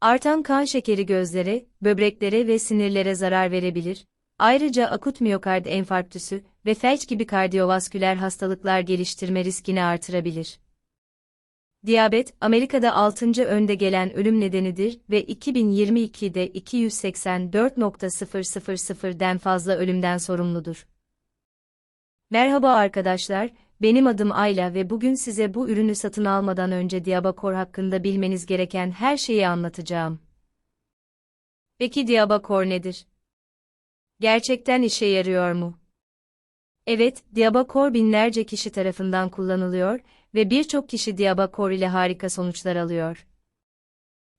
Artan kan şekeri gözlere, böbreklere ve sinirlere zarar verebilir. Ayrıca akut miyokard enfarktüsü ve felç gibi kardiyovasküler hastalıklar geliştirme riskini artırabilir. Diyabet, Amerika'da 6. önde gelen ölüm nedenidir ve 2022'de 284.000'den fazla ölümden sorumludur. Merhaba arkadaşlar, benim adım Ayla ve bugün size bu ürünü satın almadan önce Diabakor hakkında bilmeniz gereken her şeyi anlatacağım. Peki Diabakor nedir? Gerçekten işe yarıyor mu? Evet, Diabakor binlerce kişi tarafından kullanılıyor ve birçok kişi Diabakor ile harika sonuçlar alıyor.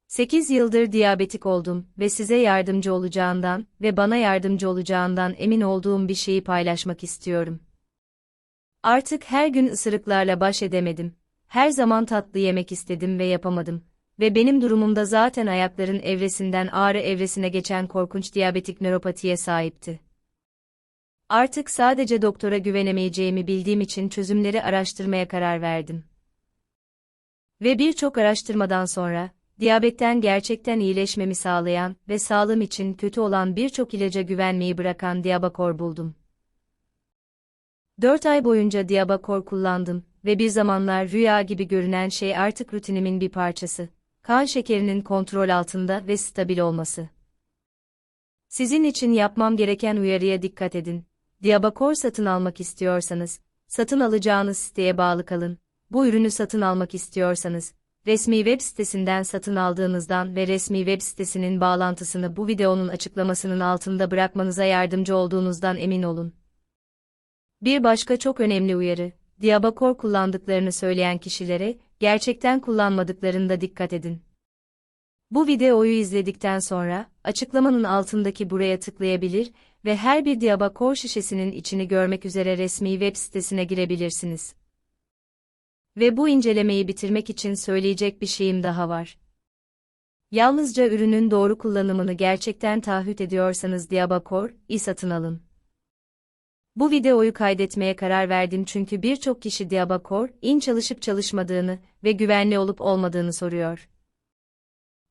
8 yıldır diyabetik oldum ve size yardımcı olacağından ve bana yardımcı olacağından emin olduğum bir şeyi paylaşmak istiyorum. Artık her gün ısırıklarla baş edemedim. Her zaman tatlı yemek istedim ve yapamadım. Ve benim durumumda zaten ayakların evresinden ağrı evresine geçen korkunç diyabetik nöropatiye sahipti. Artık sadece doktora güvenemeyeceğimi bildiğim için çözümleri araştırmaya karar verdim. Ve birçok araştırmadan sonra, diyabetten gerçekten iyileşmemi sağlayan ve sağlığım için kötü olan birçok ilaca güvenmeyi bırakan Diabakor buldum. 4 ay boyunca Diabakor kullandım ve bir zamanlar rüya gibi görünen şey artık rutinimin bir parçası. Kan şekerinin kontrol altında ve stabil olması. Sizin için yapmam gereken uyarıya dikkat edin. Diabakor satın almak istiyorsanız, satın alacağınız siteye bağlı kalın. Bu ürünü satın almak istiyorsanız, resmi web sitesinden satın aldığınızdan ve resmi web sitesinin bağlantısını bu videonun açıklamasının altında bırakmanıza yardımcı olduğunuzdan emin olun. Bir başka çok önemli uyarı, Diabakor kullandıklarını söyleyen kişilere, gerçekten kullanmadıklarında dikkat edin. Bu videoyu izledikten sonra, açıklamanın altındaki buraya tıklayabilir ve her bir Diabakor şişesinin içini görmek üzere resmi web sitesine girebilirsiniz. Ve bu incelemeyi bitirmek için söyleyecek bir şeyim daha var. Yalnızca ürünün doğru kullanımını gerçekten taahhüt ediyorsanız Diabakor, i satın alın. Bu videoyu kaydetmeye karar verdim çünkü birçok kişi Diabakor, in çalışıp çalışmadığını ve güvenli olup olmadığını soruyor.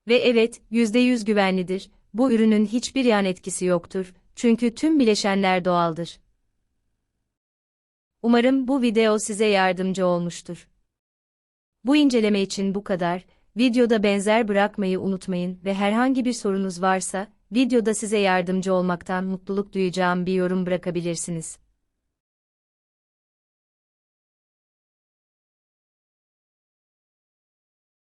Ve evet, %100 güvenlidir, bu ürünün hiçbir yan etkisi yoktur, çünkü tüm bileşenler doğaldır. Umarım bu video size yardımcı olmuştur. Bu inceleme için bu kadar, videoda benzer bırakmayı unutmayın ve herhangi bir sorunuz varsa, videoda size yardımcı olmaktan mutluluk duyacağım bir yorum bırakabilirsiniz.